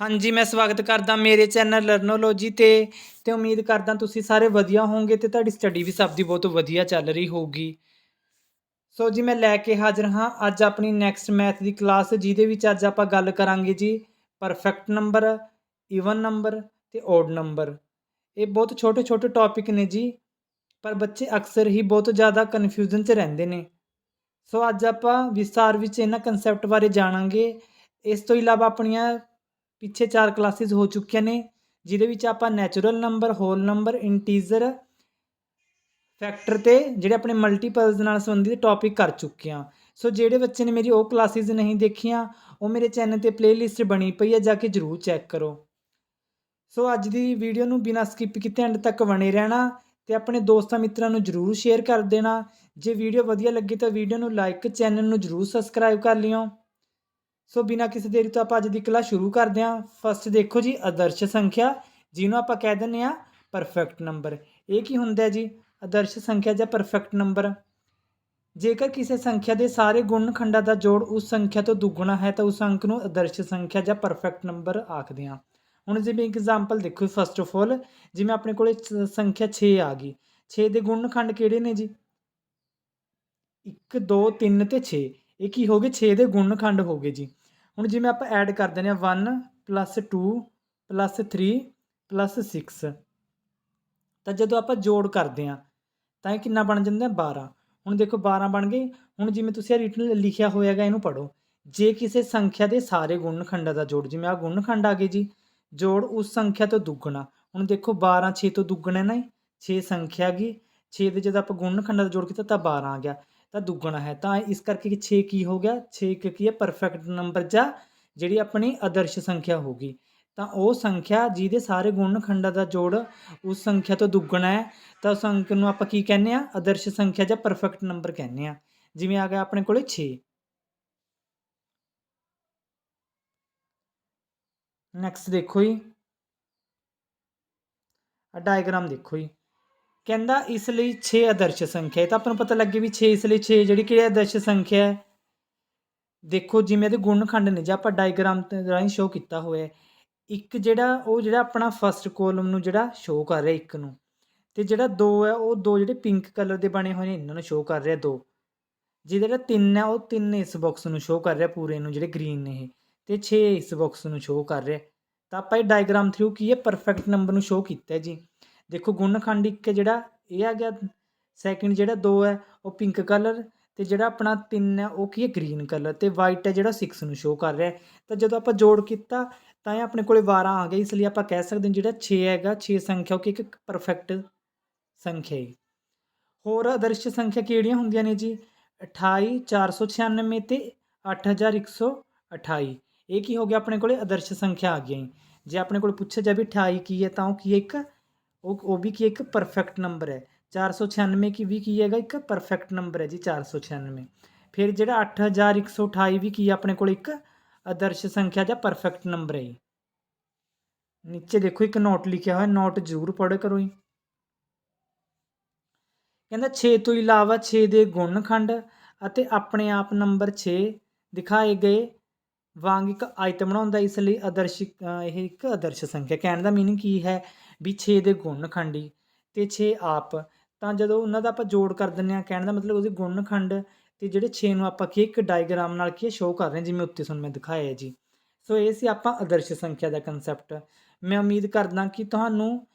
ਹਾਂਜੀ, ਮੈਂ ਸਵਾਗਤ ਕਰਦਾ ਮੇਰੇ ਚੈਨਲ ਲਰਨੋਲੋਜੀ ਤੇ ਤੇ ਉਮੀਦ ਕਰਦਾ ਤੁਸੀਂ ਸਾਰੇ ਵਧੀਆ ਹੋਵੋਗੇ ਤੇ ਤੁਹਾਡੀ ਸਟੱਡੀ ਵੀ ਸਭ ਦੀ ਬਹੁਤ ਵਧੀਆ ਚੱਲ ਰਹੀ ਹੋਊਗੀ। ਸੋ ਜੀ, ਮੈਂ ਲੈ ਕੇ ਹਾਜ਼ਰ ਹਾਂ ਅੱਜ ਆਪਣੀ ਨੈਕਸਟ ਮੈਥ ਦੀ ਕਲਾਸ ਜਿਹਦੇ ਵਿੱਚ ਅੱਜ ਆਪਾਂ ਗੱਲ ਕਰਾਂਗੇ ਜੀ ਪਰਫੈਕਟ ਨੰਬਰ ਈਵਨ ਨੰਬਰ ਤੇ ਓਡ ਨੰਬਰ ਇਹ ਬਹੁਤ ਛੋਟੇ ਛੋਟੇ ਟੌਪਿਕ ਨੇ ਜੀ, ਪਰ ਬੱਚੇ ਅਕਸਰ ਹੀ ਬਹੁਤ ਜ਼ਿਆਦਾ ਕਨਫਿਊਜ਼ਨ 'ਚ ਰਹਿੰਦੇ ਨੇ। ਸੋ ਅੱਜ ਆਪਾਂ ਵਿਸਥਾਰ ਵਿੱਚ ਇਹਨਾਂ ਕਨਸੈਪਟ ਬਾਰੇ ਜਾਣਾਂਗੇ। ਇਸ ਤੋਂ ਇਲਾਵਾ ਆਪਣੀਆਂ ਪਿੱਛੇ ਚਾਰ ਕਲਾਸਿਸ ਹੋ ਚੁੱਕੀਆਂ ਨੇ, ਜਿਹਦੇ ਵਿੱਚ ਆਪਾਂ natural number whole number integer factor ਤੇ ਜਿਹੜੇ ਆਪਣੇ ਮਲਟੀਪਲਸ ਨਾਲ ਸੰਬੰਧਿਤ ਟੌਪਿਕ ਕਰ ਚੁੱਕੇ ਹਾਂ। ਸੋ ਜਿਹੜੇ ਬੱਚੇ ਨੇ ਮੇਰੀ ਉਹ ਕਲਾਸਿਸ ਨਹੀਂ ਦੇਖੀਆਂ, ਉਹ ਮੇਰੇ ਚੈਨਲ ਤੇ ਪਲੇਲਿਸਟ ਬਣੀ ਪਈ ਹੈ ਜਾ ਕੇ ਜਰੂਰ ਚੈੱਕ ਕਰੋ। ਸੋ ਅੱਜ ਦੀ ਵੀਡੀਓ ਨੂੰ ਬਿਨਾਂ ਸਕਿਪ ਕੀਤੇ ਐਂਡ ਤੱਕ ਬਣੇ ਰਹਿਣਾ ਤੇ ਆਪਣੇ ਦੋਸਤਾਂ ਮਿੱਤਰਾਂ ਨੂੰ ਜਰੂਰ ਸ਼ੇਅਰ ਕਰ ਦੇਣਾ। ਜੇ ਵੀਡੀਓ ਵਧੀਆ ਲੱਗੀ ਤਾਂ ਵੀਡੀਓ ਨੂੰ ਲਾਈਕ ਚੈਨਲ ਨੂੰ ਜਰੂਰ ਸਬਸਕ੍ਰਾਈਬ ਕਰ ਲਿਓ। ਸੋ ਬਿਨਾਂ ਕਿਸੇ ਦੇਰੀ ਤੋਂ ਆਪਾਂ ਅੱਜ ਦੀ ਕਲਾਸ ਸ਼ੁਰੂ ਕਰਦੇ ਹਾਂ। ਫਸਟ ਦੇਖੋ ਜੀ, ਆਦਰਸ਼ ਸੰਖਿਆ, ਜਿਹਨੂੰ ਆਪਾਂ ਕਹਿ ਦਿੰਦੇ ਆ ਪਰਫੈਕਟ ਨੰਬਰ ਇਹ ਕੀ ਹੁੰਦਾ ਹੈ ਜੀ? ਆਦਰਸ਼ ਸੰਖਿਆ ਜਾਂ ਪਰਫੈਕਟ ਨੰਬਰ ਜੇਕਰ ਕਿਸੇ ਸੰਖਿਆ ਦੇ ਸਾਰੇ ਗੁਣ ਖੰਡਾਂ ਦਾ ਜੋੜ ਉਸ ਸੰਖਿਆ ਤੋਂ ਦੁੱਗਣਾ ਹੈ, ਤਾਂ ਉਸ ਅੰਕ ਨੂੰ ਆਦਰਸ਼ ਸੰਖਿਆ ਜਾਂ ਪਰਫੈਕਟ ਨੰਬਰ ਆਖਦੇ ਹਾਂ। ਹੁਣ ਜਿਵੇਂ ਐਗਜ਼ਾਮਪਲ ਦੇਖੋ ਫਸਟ ਆਫ ਆਲ ਜਿਵੇਂ ਆਪਣੇ ਕੋਲੇ ਸ- ਸੰਖਿਆ 6 ਆ ਗਈ। 6 ਦੇ ਗੁਣ ਖੰਡ ਕਿਹੜੇ ਨੇ ਜੀ? 1 2 3 ਤੇ 6 ਇਹ ਕੀ ਹੋ ਗਏ? 6 ਦੇ ਗੁਣ ਖੰਡ ਹੋ ਗਏ ਜੀ। ਹੁਣ ਜਿਵੇਂ ਆਪਾਂ ਐਡ ਕਰ ਦਿੰਦੇ ਆ 1 2 3 6 ਤਾਂ ਜਦੋਂ ਆਪਾਂ ਜੋੜ ਕਰਦੇ ਆ ਤਾਂ ਇਹ ਕਿੰਨਾ ਬਣ ਜਾਂਦਾ 12 ਹੁਣ ਦੇਖੋ 12 ਬਣ ਗਏ। ਹੁਣ ਜਿਵੇਂ ਤੁਸੀਂ ਇਹ ਰਿਟਨ ਲਿਖਿਆ ਹੋਇਆਗਾ, ਇਹਨੂੰ ਪੜੋ ਜੇ ਕਿਸੇ ਸੰਖਿਆ ਦੇ ਸਾਰੇ ਗੁਣ ਖੰਡਾਂ ਦਾ ਜੋੜ, ਜਿਵੇਂ ਆ ਗੁਣ ਖੰਡ ਆ ਗਏ ਜੀ, ਜੋੜ ਉਸ ਸੰਖਿਆ ਤੋਂ ਦੁੱਗਣਾ। ਹੁਣ ਦੇਖੋ 12 6 ਤੋਂ ਦੁੱਗਣਾ ਨਾ 6 ਸੰਖਿਆ ਗਈ। 6 ਦੇ ਜਦੋਂ ਆਪਾਂ ਗੁਣ ਖੰਡਾਂ ਦਾ ਜੋੜ ਕੀਤਾ ਤਾਂ 12 ਆ ਗਿਆ। ਤਾਂ ਦੁੱਗਣਾ ਹੈ। ਤਾਂ ਇਸ ਕਰਕੇ 6 ਕੀ ਹੋ ਗਿਆ? 6 ਇੱਕ ਕੀ ਹੈ ਪਰਫੈਕਟ ਨੰਬਰ ਜਾਂ ਜਿਹੜੀ ਆਪਣੀ ਆਦਰਸ਼ ਸੰਖਿਆ ਹੋਗੀ ਤਾਂ ਉਹ ਸੰਖਿਆ ਜਿਹਦੇ ਸਾਰੇ ਗੁਣ ਖੰਡਾਂ ਦਾ ਜੋੜ ਉਸ ਸੰਖਿਆ ਤੋਂ ਦੁੱਗਣਾ ਹੈ। ਤਾਂ ਉਸ ਅੰਕ ਨੂੰ ਆਪਾਂ ਕੀ ਕਹਿੰਦੇ ਆ ਆਦਰਸ਼ ਸੰਖਿਆ ਜਾਂ ਪਰਫੈਕਟ ਨੰਬਰ ਕਹਿੰਦੇ ਆ ਜਿਵੇਂ ਆ ਗਿਆ ਆਪਣੇ ਕੋਲੇ 6 ਨੈਕਸਟ ਦੇਖੋ ਜੀ। ਆ ਡਾਇਗਰਾਮ ਦੇਖੋ ਜੀ। ਕਹਿੰਦਾ ਇਸ ਲਈ 6 ਆਦਰਸ਼ ਸੰਖਿਆ ਹੈ। ਤਾਂ ਆਪਾਂ ਨੂੰ ਪਤਾ ਲੱਗੇ ਵੀ 6 ਇਸ ਲਈ 6 ਜਿਹੜੀ ਕਿ ਆਦਰਸ਼ ਸੰਖਿਆ ਹੈ। ਦੇਖੋ ਜਿਵੇਂ ਇਹਦੇ ਗੁਣ ਖੰਡ ਨੇ, ਜੇ ਆਪਾਂ ਡਾਇਗ੍ਰਾਮ ਰਾਹੀਂ ਸ਼ੋ ਕੀਤਾ ਹੋਇਆ ਇੱਕ ਜਿਹੜਾ ਉਹ ਜਿਹੜਾ ਆਪਣਾ ਫਸਟ ਕੋਲਮ ਨੂੰ ਜਿਹੜਾ ਸ਼ੋ ਕਰ ਰਿਹਾ ਇੱਕ ਨੂੰ, ਤੇ ਜਿਹੜਾ 2 ਹੈ, ਉਹ ਦੋ ਜਿਹੜੇ ਪਿੰਕ ਕਲਰ ਦੇ ਬਣੇ ਹੋਏ ਨੇ, ਇਹਨਾਂ ਨੂੰ ਸ਼ੋ ਕਰ ਰਿਹਾ ਦੋ। ਜਿਹਦਾ ਜਿਹੜਾ 3 ਹੈ, ਉਹ 3 ਇਸ ਬਾਕਸ ਨੂੰ ਸ਼ੋ ਕਰ ਰਿਹਾ ਪੂਰੇ ਨੂੰ, ਜਿਹੜੇ ਗ੍ਰੀਨ ਨੇ ਇਹ, ਤੇ 6 ਇਸ ਬਾਕਸ ਨੂੰ ਸ਼ੋ ਕਰ ਰਿਹਾ। ਤਾਂ ਆਪਾਂ ਇਹ ਡਾਇਗ੍ਰਾਮ ਥਰੂ ਕੀ ਹੈ? ਪਰਫੈਕਟ ਨੰਬਰ ਨੂੰ ਸ਼ੋ ਕੀਤਾ ਜੀ। ਦੇਖੋ ਗੁਣ ਖੰਡ ਇੱਕ ਹੈ ਜਿਹੜਾ, ਇਹ ਆ ਗਿਆ ਸੈਕਿੰਡ ਜਿਹੜਾ 2 ਹੈ, ਉਹ ਪਿੰਕ ਕਲਰ ਤੇ ਜਿਹੜਾ ਆਪਣਾ 3 ਹੈ, ਉਹ ਕੀ ਹੈ ਗ੍ਰੀਨ ਕਲਰ ਤੇ ਵਾਈਟ ਹੈ ਜਿਹੜਾ 6 ਨੂੰ ਸ਼ੋ ਕਰ ਰਿਹਾ ਤਾਂ ਜਦੋਂ ਆਪਾਂ ਜੋੜ ਕੀਤਾ, ਤਾਂ ਇਹ ਆਪਣੇ ਕੋਲੇ 12 ਆ ਗਏ, ਇਸ ਲਈ ਆਪਾਂ ਕਹਿ ਸਕਦੇ ਹਾਂ ਜਿਹੜਾ 6 ਹੈਗਾ 6 ਸੰਖਿਆ, ਉਹ ਕੀ ਇੱਕ ਪਰਫੈਕਟ ਸੰਖਿਆ ਹੈ। ਹੋਰ ਆਦਰਸ਼ ਸੰਖਿਆ ਕਿਹੜੀਆਂ ਹੁੰਦੀਆਂ ਨੇ ਜੀ? 28 496 ਤੇ 8128 ਇਹ ਕੀ ਹੋ ਗਿਆ? ਆਪਣੇ ਕੋਲੇ ਆਦਰਸ਼ ਸੰਖਿਆ ਆ ਗਈਆਂ ਜੀ। ਜੇ ਆਪਣੇ ਕੋਲ ਪੁੱਛਿਆ ਜਾਵੇ 28 ਕੀ ਹੈ, ਤਾਂ ਉਹ ਕੀ ਹੈ? ਇੱਕ ਉਹ ਉਹ ਵੀ ਕੀ ਹੈ, ਇੱਕ ਪਰਫੈਕਟ ਨੰਬਰ ਹੈ। 496 ਕੀ ਵੀ ਕੀ ਹੈਗਾ, ਇੱਕ ਪਰਫੈਕਟ ਨੰਬਰ ਹੈ ਜੀ 496 ਫਿਰ ਜਿਹੜਾ 8128 ਵੀ ਕੀ ਹੈ, ਆਪਣੇ ਕੋਲ ਇੱਕ ਆਦਰਸ਼ ਸੰਖਿਆ ਜਾਂ ਪਰਫੈਕਟ ਨੰਬਰ ਹੈ ਜੀ। ਨੀਚੇ ਦੇਖੋ, ਇੱਕ ਨੋਟ ਲਿਖਿਆ ਹੋਇਆ ਨੋਟ ਜ਼ਰੂਰ ਪੜ੍ਹ ਕਰੋ ਜੀ। ਕਹਿੰਦਾ 6 ਤੋਂ ਇਲਾਵਾ 6 ਦੇ ਗੁਣ ਖੰਡ ਅਤੇ ਆਪਣੇ ਆਪ ਨੰਬਰ 6 ਦਿਖਾਏ ਗਏ ਵਾਂਗ ਇੱਕ ਆਇਤ ਬਣਾਉਂਦਾ, ਇਸ ਲਈ ਆਦਰਸ਼ ਇਹ ਇੱਕ ਆਦਰਸ਼ ਸੰਖਿਆ। ਕਹਿਣ ਦਾ ਮੀਨਿੰਗ ਕੀ ਹੈ? ਵੀ 6 ਦੇ ਗੁਣ ਖੰਡੀ ਤੇ 6 ਆਪ। ਤਾਂ ਜਦੋਂ ਉਹਨਾਂ ਦਾ ਆਪਾਂ ਜੋੜ ਕਰ ਦਿੰਦੇ ਆ ਕਹਿਣ ਦਾ ਮਤਲਬ ਉਹਦੇ ਗੁਣ ਤੇ ਜਿਹੜੇ 6 ਨੂੰ ਆਪਾਂ ਕੀ ਇੱਕ ਡਾਇਗਰਾਮ ਨਾਲ ਕੀ ਸ਼ੋਅ ਕਰ ਰਹੇ ਜਿਵੇਂ ਉੱਤੇ ਤੁਹਾਨੂੰ ਮੈਂ ਦਿਖਾਇਆ ਹੈ ਜੀ। ਸੋ ਇਹ ਸੀ ਆਪਾਂ ਆਦਰਸ਼ ਸੰਖਿਆ ਦਾ ਕਨਸੈਪਟ ਮੈਂ ਉਮੀਦ ਕਰਦਾ ਕਿ ਤੁਹਾਨੂੰ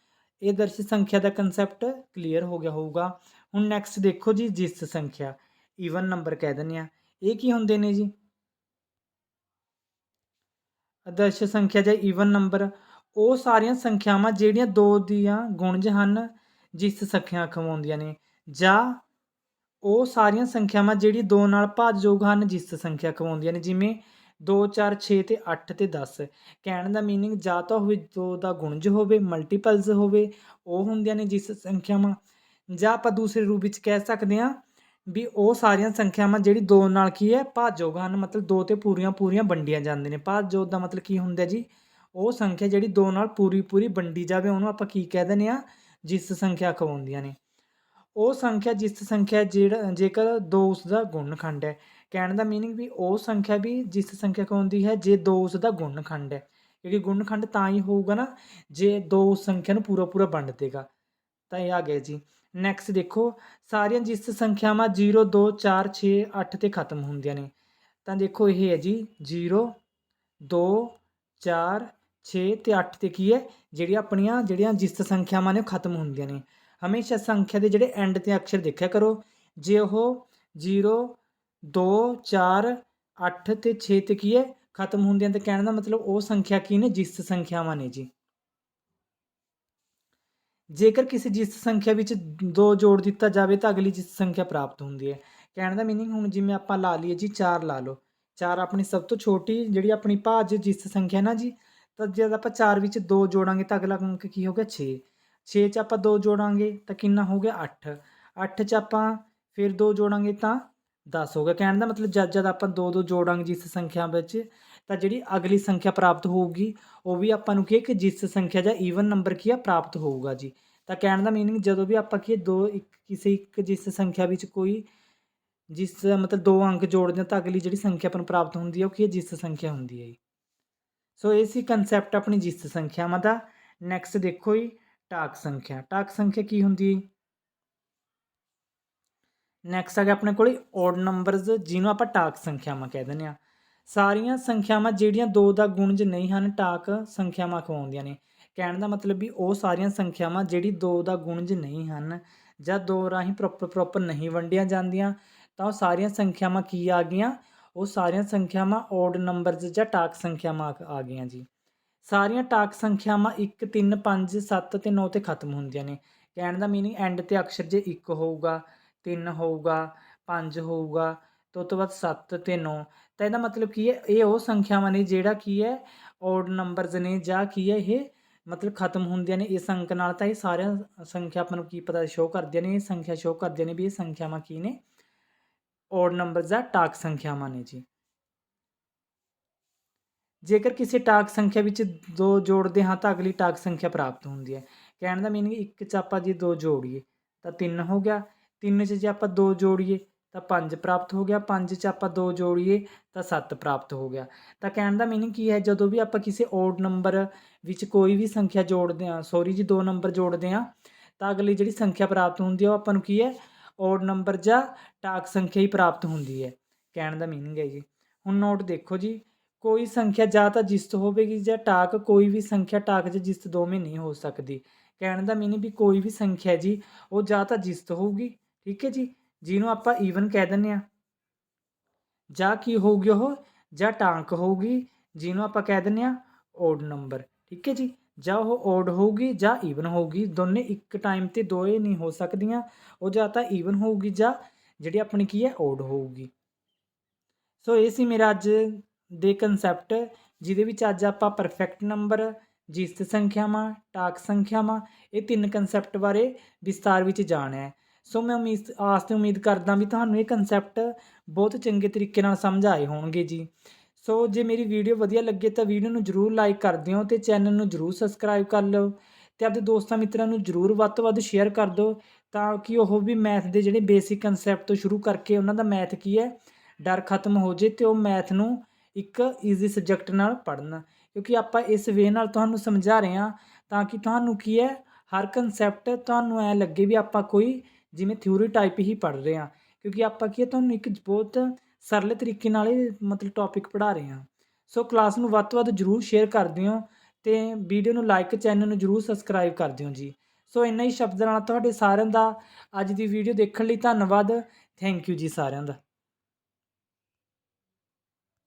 ਇਹ ਆਦਰਸ਼ ਸੰਖਿਆ ਦਾ ਕਨਸੈਪਟ ਕਲੀਅਰ ਹੋ ਗਿਆ ਹੋਊਗਾ। ਹੁਣ ਨੈਕਸਟ ਦੇਖੋ ਜੀ ਜਿਸ ਸੰਖਿਆ। ਈਵਨ ਨੰਬਰ ਕਹਿ ਦਿੰਦੇ ਆ ਇਹ ਕੀ ਹੁੰਦੇ ਨੇ ਜੀ? ਆਦਰਸ਼ ਸੰਖਿਆ ਜਾਂ ਈਵਨ ਨੰਬਰ ਉਹ ਸਾਰੀਆਂ ਸੰਖਿਆਵਾਂ ਜਿਹੜੀਆਂ ਦੋ ਦੀਆਂ ਗੁਣਜ ਹਨ, ਜਿਸ ਸੰਖਿਆ ਖਵਾਉਂਦੀਆਂ ਨੇ, ਜਾਂ ਉਹ ਸਾਰੀਆਂ ਸੰਖਿਆਵਾਂ ਜਿਹੜੀ ਦੋ ਨਾਲ ਭਾਜਯੋਗ ਹਨ, ਜਿਸ ਸੰਖਿਆ ਖਵਾਉਂਦੀਆਂ ਨੇ, ਜਿਵੇਂ 2 4 6 ਤੇ 8 ਤੇ 10 ਕਹਿਣ ਦਾ ਮੀਨਿੰਗ ਜਾਂ ਤਾਂ ਹੋਵੇ ਦੋ ਦਾ ਗੁਣਜ ਹੋਵੇ ਮਲਟੀਪਲਸ ਹੋਵੇ, ਉਹ ਹੁੰਦੀਆਂ ਨੇ ਜਿਸ ਸੰਖਿਆਵਾਂ। ਜਾਂ ਆਪਾਂ ਦੂਸਰੇ ਰੂਪ ਵਿੱਚ ਕਹਿ ਸਕਦੇ ਹਾਂ ਵੀ ਉਹ ਸਾਰੀਆਂ ਸੰਖਿਆਵਾਂ ਜਿਹੜੀ ਦੋ ਨਾਲ ਕੀ ਹੈ, ਭਾਜਯੋਗ ਹਨ, ਮਤਲਬ ਦੋ ਤੇ ਪੂਰੀਆਂ ਪੂਰੀਆਂ ਵੰਡੀਆਂ ਜਾਂਦੀਆਂ ਨੇ। ਭਾਜਯੋਗ ਦਾ ਮਤਲਬ ਕੀ ਹੁੰਦਾ ਜੀ? ਉਹ ਸੰਖਿਆ ਜਿਹੜੀ ਦੋ ਨਾਲ ਪੂਰੀ ਪੂਰੀ ਵੰਡੀ ਜਾਵੇ, ਉਹਨੂੰ ਆਪਾਂ ਕੀ ਕਹਿ ਦਿੰਦੇ ਆ ਜਿਸ ਸੰਖਿਆ ਖਵਾਉਂਦੀਆਂ ਨੇ। ਉਹ ਸੰਖਿਆ, ਜਿਸ ਸੰਖਿਆ ਜਿਹੜਾ, ਜੇਕਰ ਦੋ ਉਸ ਦਾ ਗੁਣਨਖੰਡ ਹੈ। ਕਹਿਣ ਦਾ ਮੀਨਿੰਗ ਵੀ ਉਹ ਸੰਖਿਆ ਵੀ ਜਿਸ ਸੰਖਿਆ ਖਵਾਉਂਦੀ ਹੈ, ਜੇ ਦੋ ਉਸ ਦਾ ਗੁਣਨਖੰਡ ਹੈ। ਕਿਉਂਕਿ ਗੁਣਨਖੰਡ ਤਾਂ ਹੀ ਹੋਊਗਾ ਨਾ, ਜੇ ਦੋ ਸੰਖਿਆ ਨੂੰ ਪੂਰਾ ਪੂਰਾ ਵੰਡ ਦੇਗਾ। ਤਾਂ ਇਹ ਆ ਗਿਆ ਜੀ। ਨੈਕਸਟ ਦੇਖੋ, ਸਾਰੀਆਂ ਜਿਸ ਸੰਖਿਆਵਾਂ 0 2 4 6 8 ਤੇ ਖਤਮ ਹੁੰਦੀਆਂ ਨੇ। ਤਾਂ ਦੇਖੋ ਇਹ ਹੈ ਜੀ 0 2 4 6 ਤੇ 8 ਤੇ ਕੀ ਹੈ? ਜਿਹੜੀਆਂ ਆਪਣੀਆਂ ਜਿਹੜੀਆਂ ਜਿਸ ਸੰਖਿਆਵਾਂ ਨੇ ਉਹ ਖਤਮ ਹੁੰਦੀਆਂ ਨੇ। ਹਮੇਸ਼ਾ ਸੰਖਿਆ ਦੇ ਜਿਹੜੇ ਐਂਡ ਤੇ ਅਕਸ਼ਰ ਦੇਖਿਆ ਕਰੋ। ਜੇ ਉਹ 0 2 4 8 ਤੇ 6 ਤੇ ਕੀ ਹੈ? ਖਤਮ ਹੁੰਦੀਆਂ ਤੇ ਕਹਿਣ ਦਾ ਮਤਲਬ ਉਹ ਸੰਖਿਆ ਕੀ ਨੇ? ਜਿਸ ਸੰਖਿਆਵਾਂ ਨੇ ਜੀ। ਜੇਕਰ ਕਿਸੇ ਜਿਸਤ ਸੰਖਿਆ ਵਿੱਚ 2 ਜੋੜ ਦਿੱਤਾ ਜਾਵੇ ਤਾਂ ਅਗਲੀ ਜਿਸ ਸੰਖਿਆ ਪ੍ਰਾਪਤ ਹੁੰਦੀ ਹੈ। ਕਹਿਣ ਦਾ ਮੀਨਿੰਗ ਹੁਣ ਜਿਵੇਂ ਆਪਾਂ ਲਾ ਲਈਏ ਜੀ 4 ਲਾ ਲਓ। 4 ਆਪਣੀ ਸਭ ਤੋਂ ਛੋਟੀ ਜਿਹੜੀ ਆਪਣੀ ਭਾਜ ਜਿਸਤ ਸੰਖਿਆ ਨਾ ਜੀ ਤਾਂ ਜਦ ਆਪਾਂ 4 ਵਿੱਚ 2 ਜੋੜਾਂਗੇ ਤਾਂ ਅਗਲਾ ਅੰਕ ਕੀ ਹੋ ਗਿਆ 6 6 ਚ ਆਪਾਂ 2 ਜੋੜਾਂਗੇ ਤਾਂ ਕਿੰਨਾ ਹੋ ਗਿਆ 8 8 ਚ ਆਪਾਂ ਫਿਰ 2 ਜੋੜਾਂਗੇ ਤਾਂ 10 ਹੋ ਗਿਆ। ਕਹਿਣ ਦਾ ਮਤਲਬ ਜਦ ਜਦ ਆਪਾਂ 2 2 ਜੋੜਾਂਗੇ ਜਿਸ ਸੰਖਿਆ ਵਿੱਚ, ਤਾਂ ਜਿਹੜੀ ਅਗਲੀ ਸੰਖਿਆ ਪ੍ਰਾਪਤ ਹੋਊਗੀ, ਉਹ ਵੀ ਆਪਾਂ ਨੂੰ ਕੀ ਹੈ ਕਿ ਜਿਸ ਸੰਖਿਆ ਜਾਂ ਈਵਨ ਨੰਬਰ ਕੀ ਆ, ਪ੍ਰਾਪਤ ਹੋਊਗਾ ਜੀ। ਤਾਂ ਕਹਿਣ ਦਾ ਮੀਨਿੰਗ ਜਦੋਂ ਵੀ ਆਪਾਂ ਕੀ ਦੋ ਇੱਕ ਕਿਸੇ ਇੱਕ ਜਿਸ ਸੰਖਿਆ ਵਿੱਚ ਕੋਈ ਜਿਸ ਮਤਲਬ ਦੋ ਅੰਕ ਜੋੜਦੇ ਹਾਂ ਤਾਂ ਅਗਲੀ ਜਿਹੜੀ ਸੰਖਿਆ ਆਪਾਂ ਨੂੰ ਪ੍ਰਾਪਤ ਹੁੰਦੀ ਹੈ, ਉਹ ਕੀ ਹੈ, ਜਿਸ ਸੰਖਿਆ ਹੁੰਦੀ ਹੈ ਜੀ। ਸੋ ਇਹ ਸੀ ਕਨਸੈਪਟ ਆਪਣੀ ਜਿਸ ਸੰਖਿਆਵਾਂ ਦਾ। ਨੈਕਸਟ ਦੇਖੋ ਜੀ, ਟਾਕ ਸੰਖਿਆ। ਟਾਕ ਸੰਖਿਆ ਕੀ ਹੁੰਦੀ ਹੈ? ਨੈਕਸਟ ਆ ਗਿਆ ਆਪਣੇ ਕੋਲ ਓਡ ਨੰਬਰਸ ਜਿਹਨੂੰ ਆਪਾਂ ਟਾਕ ਸੰਖਿਆਵਾਂ ਕਹਿ ਦਿੰਦੇ ਆ ਸਾਰੀਆਂ ਸੰਖਿਆਵਾਂ ਜਿਹੜੀਆਂ 2 ਦਾ ਗੁਣਜ ਨਹੀਂ ਹਨ, ਟਾਕ ਸੰਖਿਆਵਾਂ ਕਹਾਉਂਦੀਆਂ ਨੇ। ਕਹਿਣ ਦਾ ਮਤਲਬ ਵੀ ਉਹ ਸਾਰੀਆਂ ਸੰਖਿਆਵਾਂ ਜਿਹੜੀ 2 ਦਾ ਗੁਣਜ ਨਹੀਂ ਹਨ, ਜਾਂ 2 ਰਾਹੀਂ ਪ੍ਰੋਪਰ ਪ੍ਰੋਪਰ ਨਹੀਂ ਵੰਡੀਆਂ ਜਾਂਦੀਆਂ, ਤਾਂ ਉਹ ਸਾਰੀਆਂ ਸੰਖਿਆਵਾਂ ਕੀ ਆ ਗਈਆਂ? ਉਹ ਸਾਰੀਆਂ ਸੰਖਿਆਵਾਂ ਔਡ ਨੰਬਰਸ ਜਾਂ ਟਾਕ ਸੰਖਿਆਵਾਂ ਆ- ਆ ਗਈਆਂ ਜੀ। ਸਾਰੀਆਂ ਟਾਕ ਸੰਖਿਆਵਾਂ 1 3 5 7 ਤੇ 9 ਤੇ ਖਤਮ ਹੁੰਦੀਆਂ ਨੇ। ਕਹਿਣ ਦਾ ਮੀਨਿੰਗ ਐਂਡ ਤੇ ਅਕਸ਼ਰ ਜੇ 1 ਹੋਊਗਾ 3 ਹੋਊਗਾ 5 ਹੋਊਗਾ, ਤੇ ਉਸ ਤੋਂ ਬਾਅਦ 7 ਤੇ 9 ਤਾਂ ਇਹਦਾ ਮਤਲਬ ਕੀ ਹੈ? ਇਹ ਉਹ ਸੰਖਿਆਵਾਂ ਨੇ ਜਿਹੜਾ ਕੀ ਹੈ ਔਡ ਨੰਬਰਸ ਨੇ ਜਾਂ ਕੀ ਹੈ ਇਹ ਮਤਲਬ ਖਤਮ ਹੁੰਦੀਆਂ ਨੇ। ਇਸ ਅੰਕ ਨਾਲ ਤਾਂ ਇਹ ਸਾਰੀਆਂ ਸੰਖਿਆ ਆਪਾਂ ਨੂੰ ਕੀ ਪਤਾ ਸ਼ੋਅ ਕਰਦੀਆਂ ਨੇ, ਇਹ ਸੰਖਿਆ ਸ਼ੋਅ ਕਰਦੀਆਂ ਨੇ ਵੀ ਇਹ ਸੰਖਿਆਵਾਂ ਕੀ ਨੇ। ਓਡ ਨੰਬਰਸ ਜਾਂ ਟਾਕ ਸੰਖਿਆਵਾਂ ਨੇ ਜੀ। ਜੇਕਰ ਕਿਸੇ ਟਾਕ ਸੰਖਿਆ ਵਿੱਚ ਦੋ ਜੋੜਦੇ ਹਾਂ ਤਾਂ ਅਗਲੀ ਟਾਕ ਸੰਖਿਆ ਪ੍ਰਾਪਤ ਹੁੰਦੀ ਹੈ। ਕਹਿਣ ਦਾ ਮੀਨਿੰਗ ਇੱਕ ਚ ਆਪਾਂ ਜੇ ਦੋ ਜੋੜੀਏ ਤਾਂ 3 ਹੋ ਗਿਆ। 3 ਚ ਜੇ ਆਪਾਂ ਦੋ ਜੋੜੀਏ ਤਾਂ 5 ਪ੍ਰਾਪਤ ਹੋ ਗਿਆ। 5 ਚ ਆਪਾਂ 2 ਜੋੜੀਏ ਤਾਂ 7 ਪ੍ਰਾਪਤ ਹੋ ਗਿਆ। ਤਾਂ ਕਹਿਣ ਦਾ ਮੀਨਿੰਗ ਕੀ ਹੈ? ਜਦੋਂ ਵੀ ਆਪਾਂ ਕਿਸੇ ਓਡ ਨੰਬਰ ਵਿੱਚ ਕੋਈ ਵੀ ਸੰਖਿਆ ਜੋੜਦੇ ਹਾਂ ਸੌਰੀ ਜੀ ਦੋ ਨੰਬਰ ਜੋੜਦੇ ਹਾਂ, ਤਾਂ ਅਗਲੀ ਜਿਹੜੀ ਸੰਖਿਆ ਪ੍ਰਾਪਤ ਹੁੰਦੀ ਹੈ ਉਹ ਆਪਾਂ ਨੂੰ ਕੀ ਹੈ? ਓਡ ਨੰਬਰ ਜਾਂ ਟਾਕ ਸੰਖਿਆ ਹੀ ਪ੍ਰਾਪਤ ਹੁੰਦੀ ਹੈ। ਕਹਿਣ ਦਾ ਮੀਨਿੰਗ ਹੈ ਜੀ। ਹੁਣ ਨੋਟ ਦੇਖੋ ਜੀ, ਕੋਈ ਸੰਖਿਆ ਜਾਂ ਤਾਂ ਜਿਸਤ ਹੋਵੇਗੀ ਜਾਂ ਟਾਕ, ਕੋਈ ਵੀ ਸੰਖਿਆ ਟਾਕ ਜਾਂ ਜਿਸਤ ਦੋਵੇਂ ਨਹੀਂ ਹੋ ਸਕਦੀ। ਕਹਿਣ ਦਾ ਮੀਨਿੰਗ ਵੀ ਕੋਈ ਵੀ ਸੰਖਿਆ ਜੀ, ਉਹ ਜਾਂ ਤਾਂ ਜਿਸਤ ਹੋਊਗੀ, ਠੀਕ ਹੈ ਜੀ? ਜਿਹਨੂੰ ਆਪਾਂ ਈਵਨ ਕਹਿ ਦਿੰਦੇ ਆ ਜਾਂ ਕੀ ਹੋਊਗੀ ਉਹ? ਜਾਂ ਟਾਂਕ ਹੋਊਗੀ, ਜਿਹਨੂੰ ਆਪਾਂ ਕਹਿ ਦਿੰਦੇ ਆ ਓਡ ਨੰਬਰ ਠੀਕ ਹੈ ਜੀ? ਜਾਂ ਉਹ ਓਡ ਹੋਊਗੀ ਜਾਂ ਈਵਨ ਹੋਊਗੀ, ਦੋਨੇ ਇੱਕ ਟਾਈਮ ਤੇ ਦੋਏ ਨਹੀਂ ਹੋ ਸਕਦੀਆਂ। ਉਹ ਜਾਂ ਤਾਂ ਈਵਨ ਹੋਊਗੀ ਜਾਂ ਜਿਹੜੀ ਆਪਣੀ ਕੀ ਹੈ ਓਡ ਹੋਊਗੀ। ਸੋ ਇਹ ਸੀ ਮੇਰਾ ਅੱਜ ਦੇ ਕਨਸੈਪਟ ਜਿਹਦੇ ਵਿੱਚ ਅੱਜ ਆਪਾਂ ਪਰਫੈਕਟ ਨੰਬਰ ਜਿਸਤ ਸੰਖਿਆਵਾਂ, ਟਾਕ ਸੰਖਿਆਵਾਂ, ਇਹ ਤਿੰਨ ਕਨਸੈਪਟ ਬਾਰੇ ਵਿਸਤਾਰ ਵਿੱਚ ਜਾਣਿਆ ਹੈ। ਸੋ ਮੈਂ ਉਮੀਦ, ਆਸ ਤੇ ਉਮੀਦ ਕਰਦਾ ਵੀ ਤੁਹਾਨੂੰ ਇਹ ਕਨਸੈਪਟ ਬਹੁਤ ਚੰਗੇ ਤਰੀਕੇ ਨਾਲ ਸਮਝ ਆਏ ਹੋਣਗੇ ਜੀ। ਸੋ ਜੇ ਮੇਰੀ ਵੀਡੀਓ ਵਧੀਆ ਲੱਗੇ ਤਾਂ ਵੀਡੀਓ ਨੂੰ ਜਰੂਰ ਲਾਈਕ ਕਰ ਦਿਓ ਤੇ ਚੈਨਲ ਨੂੰ ਜਰੂਰ ਸਬਸਕ੍ਰਾਈਬ ਕਰ ਲਓ ਤੇ ਆਪਣੇ ਦੋਸਤਾਂ ਮਿੱਤਰਾਂ ਨੂੰ ਜਰੂਰ ਵੱਧ ਤੋਂ ਵੱਧ ਸ਼ੇਅਰ ਕਰ ਦਿਓ ਤਾਂ ਕਿ ਉਹ ਵੀ ਮੈਥ ਦੇ ਜਿਹੜੇ ਬੇਸਿਕ ਕਨਸੈਪਟ ਤੋਂ ਸ਼ੁਰੂ ਕਰਕੇ ਉਹਨਾਂ ਦਾ ਮੈਥ ਕੀ ਹੈ, ਡਰ ਖਤਮ ਹੋ ਜੇ ਤੇ ਉਹ ਮੈਥ ਨੂੰ ਇੱਕ ਈਜ਼ੀ ਸਬਜੈਕਟ ਨਾਲ ਪੜ੍ਹਨ। ਕਿਉਂਕਿ ਆਪਾਂ ਇਸ ਵੇ ਨਾਲ ਤੁਹਾਨੂੰ ਸਮਝਾ ਰਹੇ ਹਾਂ ਤਾਂ ਕਿ ਤੁਹਾਨੂੰ ਕੀ ਹੈ, ਹਰ ਕਨਸੈਪਟ ਤੁਹਾਨੂੰ ਐ ਲੱਗੇ ਵੀ ਆਪਾਂ ਕੋਈ ਜਿਵੇਂ ਥਿਊਰੀ ਟਾਈਪ ਹੀ ਪੜ੍ਹ ਰਹੇ ਹਾਂ। ਕਿਉਂਕਿ ਆਪਾਂ ਕੀ ਹੈ, ਤੁਹਾਨੂੰ ਇੱਕ ਬਹੁਤ ਸਰਲ ਤਰੀਕੇ ਨਾਲ ਇਹ ਮਤਲਬ ਟੌਪਿਕ ਪੜ੍ਹਾ ਰਹੇ ਹਾਂ। ਸੋ ਕਲਾਸ ਨੂੰ ਵੱਧ ਤੋਂ ਵੱਧ ਜਰੂਰ ਸ਼ੇਅਰ ਕਰ ਦਿਓ ਤੇ ਵੀਡੀਓ ਨੂੰ ਲਾਈਕ ਚੈਨਲ ਨੂੰ ਜਰੂਰ ਸਬਸਕ੍ਰਾਈਬ ਕਰ ਦਿਓ ਜੀ। ਸੋ ਇੰਨਾ ਹੀ ਸ਼ਬਦਾਂ ਨਾਲ ਤੁਹਾਡੇ ਸਾਰਿਆਂ ਦਾ ਅੱਜ ਦੀ ਵੀਡੀਓ ਦੇਖਣ ਲਈ ਧੰਨਵਾਦ। ਥੈਂਕ ਯੂ ਜੀ ਸਾਰਿਆਂ ਦਾ।